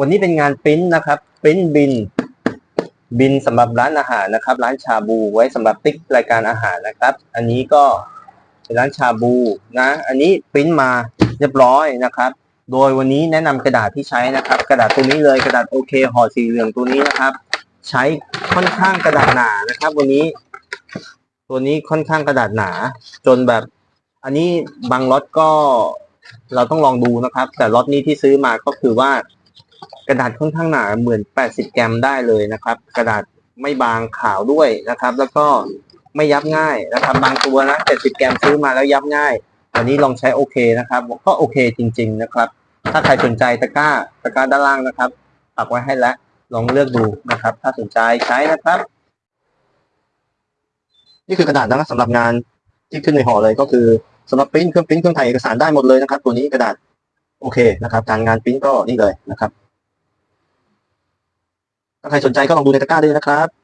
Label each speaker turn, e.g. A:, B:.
A: วันนี้เป็นงานปริ้นนะครับปริ้นบิน บินสำหรับร้านอาหารนะครับ ร้านชาบูไว้สำหรับติ๊กรายการอาหารนะครับ อันนี้ก็เป็นร้านชาบูนะ อันนี้ปริ้นมาเรียบร้อยนะครับ โดยวันนี้แนะนำกระดาษที่ใช้นะครับ กระดาษตัวนี้เลยกระดาษโอเคห่อสีเหลืองตัวนี้นะครับ ใช้ค่อนข้างกระดาษหนานะครับ วันนี้ ตัวนี้ค่อนข้างกระดาษหนา จนแบบ อันนี้บางล็อตก็เราต้องลองดูนะครับ แต่ล็อตนี้ที่ซื้อมาก็คือว่า กระดาษค่อนข้างหนาเหมือน 80 แกรมได้เลยนะครับ กระดาษไม่บางขาวด้วยนะครับ แล้วก็ไม่ยับง่ายนะครับ บางตัวนะ 70 แกรมซื้อมาแล้วยับง่าย อันนี้ลองใช้โอเคนะครับ ก็โอเคจริง ๆนะครับ ถ้าใครสนใจตะกร้าตะกร้าด้านล่างนะครับปักไว้ให้แล้วลองเลือกดูนะครับ ถ้าสนใจใช้นะครับ นี่คือกระดาษนะสำหรับงานที่ขึ้นในห่อเลยก็คือสำหรับปริ้นเครื่องปริ้นเครื่องถ่ายเอกสารได้หมดเลยนะครับ ตัวนี้กระดาษโอเคนะครับ การงานปริ้นก็นี่เลยนะครับ ถ้าใครสนใจก็ลองดูในตะกร้าด้วยนะครับ